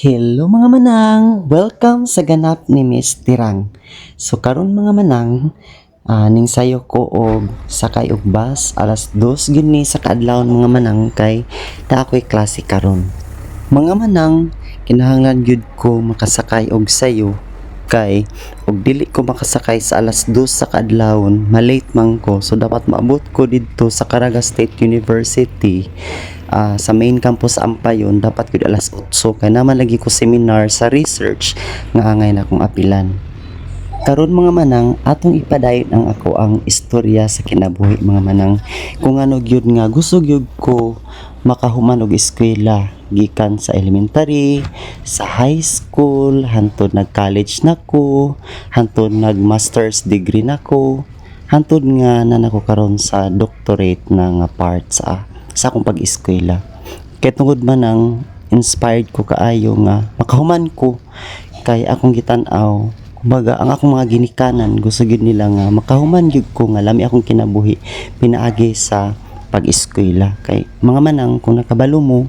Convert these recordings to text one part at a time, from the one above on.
Hello mga manang! Welcome sa ganap ni Miss Tirang. So karon mga manang, ah, ning sayo ko og sakay og bus alas 2 gyud ni sa kaadlawon mga manang kay ta ako'y klase karon. Mga manang, kinahanglan gyud ko makasakay og sayo kay og dili ko makasakay sa alas 2 sa kaadlawon, malate man ko so dapat maabot ko didto sa Caraga State University ah, sa main campus Ampayon dapat gud alas 8 kay naman lagi ko seminar sa research nga angay na akong apilan. Karon mga manang atong ipadayon ang ako ang istorya sa kinabuhi mga manang. Kung ano gyud nga gusto gyud ko makahuman og eskwela gikan sa elementary sa high school hantod nag college nako hantod nag master's degree nako hantod nga na nako karon sa doctorate na nga part sa sa akong pag-eskwela. Kay tungod man ang inspired ko kaayo nga makahuman ko kay akong gitan-aw kumbaga ang akong mga ginikanan gusto gyud nila nga makahuman gyud ko nga lami akong kinabuhi pinaagi sa pag-eskwela. Kay mga manang kung nakabalo mo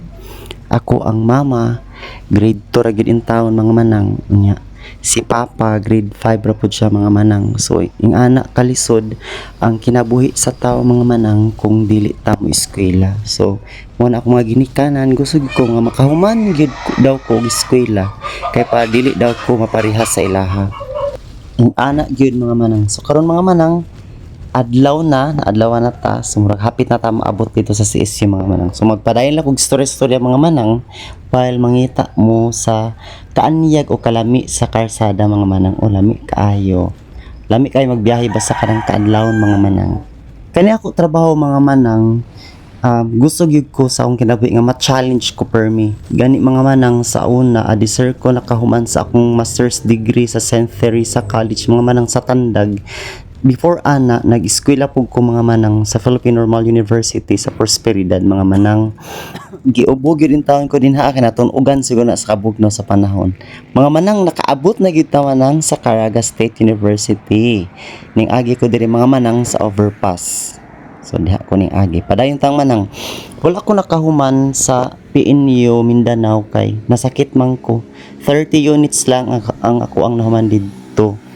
ako ang mama grade 2 ra gyud in town mga manang nya si papa grade 5 ra pud siya mga manang. So ing anak kalisod ang kinabuhi sa tao mga manang kung dili ta mo eskwela. So mo na ako mga ginikanan. Gusto gyud ko nga makahuman gyud daw ko og eskwela. Kay pa dili daw ko maparihas sa ilaha. Ing anak gyud mga manang. So karon mga manang adlaw na, adlaw na ta, so murag hapit na ta maabot dito sa CSU mga manang. So magpadayon lang kog storya-storya mga manang while mangita mo sa kaanyag o kalami sa karsada mga manang o lami kaayo. Lami kayo magbiyahe basta karang kaadlawon mga manang. Kani ako trabaho mga manang um, gusto gyud ko sa akong kinabuhi nga ma-challenge ko per me. Gani mga manang sa una, adisir ko nakahuman sa akong master's degree sa St. Teresa College, mga manang sa Tandag. Before ana, nag-eskwela po ko mga manang sa Philippine Normal University sa Prosperidad, mga manang. Giubog yun taon ko din ha, kinaton ugan siguro na sa kabugno sa panahon. Mga manang, nakaabot na ta manang sa Caraga State University. Ning agi ko diri mga manang sa overpass. So diha ko ning agi. Padayon tang manang. Wala ko nakahuman sa PNU Mindanao kay nasakit man ko. 30 units lang ang, ang ako ang nahuman didto.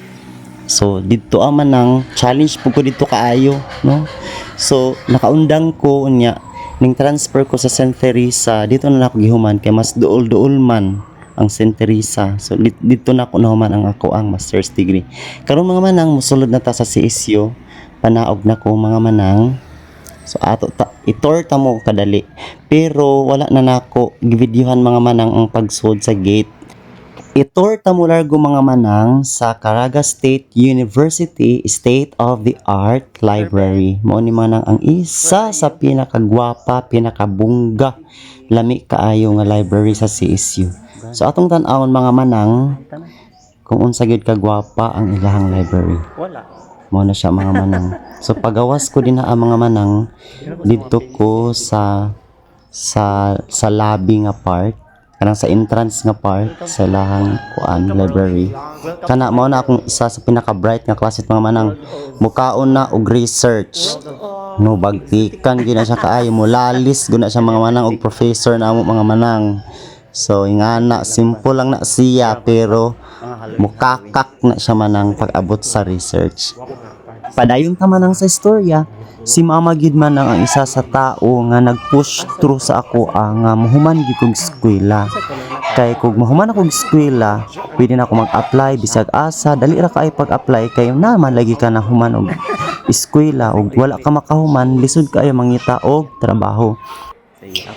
So didto ang manang challenge po ko didto kaayo, no? So nakaundang ko unya ning transfer ko sa St. Teresa dito na ako gihuman kay mas duol-duol man ang St. Teresa. So dit- dito na ako nahuman ang ako ang master's degree. Karon mga manang musulod na ta sa CSU panaog na ko mga manang So ato ta, itor ta mo kadali. Pero wala na nako givideohan mga manang ang pagsud sa gate. Itor ta mo largo mga manang sa Caraga State University State of the Art Library. Mao ni manang ang isa sa pinakagwapa, pinakabungga lami kaayo nga library sa CSU. So atong tan-awon mga manang kung unsa gyud kagwapa ang ilahang library Wala. mo na siya mga manang. So pagawas ko din na ang mga manang dito ko sa sa sa lobby nga part kanang sa entrance nga part sa lahang kuan library. Kana mao na akong isa sa pinaka bright nga classmate mga manang mukaon na og research. No bagtikan gyud na siya kaayo. Mo lalis gyud na siya mga manang og professor na mga manang. So ingana simple lang na siya pero mukakak na siya manang pag-abot sa research. Padayon ta man ang sa istorya, si Mama gid man ang isa sa tao nga nag-push through sa ako ah, nga mahuman gyud kog eskwela. Kay kung mahuman ako og eskwela, pwede na ako mag-apply bisag asa, dali ra kay pag-apply kay naman lagi ka na human og eskwela og wala ka makahuman, lisod kayo mangita og trabaho.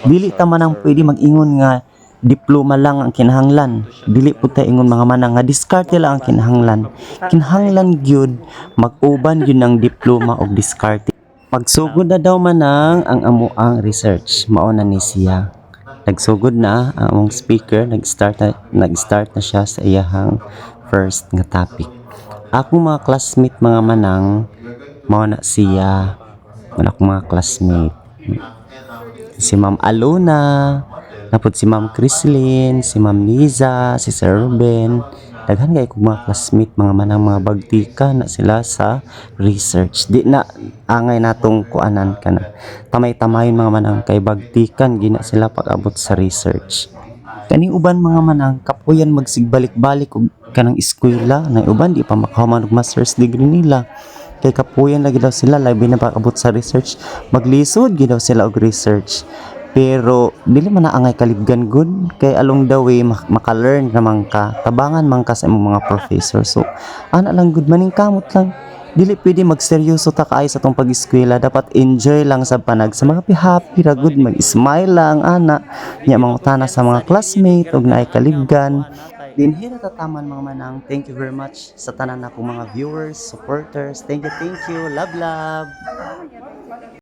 Dili ta man ang pwede mag-ingon nga diploma lang ang kinahanglan. Dili po ta ingon mga manang nga diskarte lang ang kinahanglan. Kinahanglan gyud mag-uban gyud ng diploma og diskarte. Pagsugod na daw manang ang amo ang research. Mao na ni siya. Nagsugod na ang among speaker, nag-start na, nag-start na siya sa iyahang first nga topic. Ako mga classmate mga manang mao na siya. Wala akong mga classmate si Ma'am Alona, napod si Ma'am Chrislyn, si Ma'am Liza, si Sir Ruben. Daghan kay kog mga classmate mga manang mga bagtika na sila sa research. Di na angay natong kuanan kana. Tamay-tamayon mga manang kay bagtikan gina sila pag-abot sa research. Kani uban mga manang kapuyan magsigbalik-balik og kanang eskwela na uban di pa makahuman og master's degree nila. Kay kapuyan lagi daw sila labi na pakabot sa research. Maglisod gid sila og research. Pero dili man na angay kalibgan good. Kay along the way mak- maka-learn naman ka. Tabangan man ka sa imong mga professor. So ana lang good maning kamot lang. Dili pwede magseryoso ta kaayo sa tong pag-eskwela. Dapat enjoy lang sa panag. Sa mga happy ra good. Mag-smile lang ana. Nya mangutana sa mga classmate ug naay kalibgan dinhi na tataman mga manang. Thank you very much sa tanan na mga viewers supporters. Thank you thank you. Love love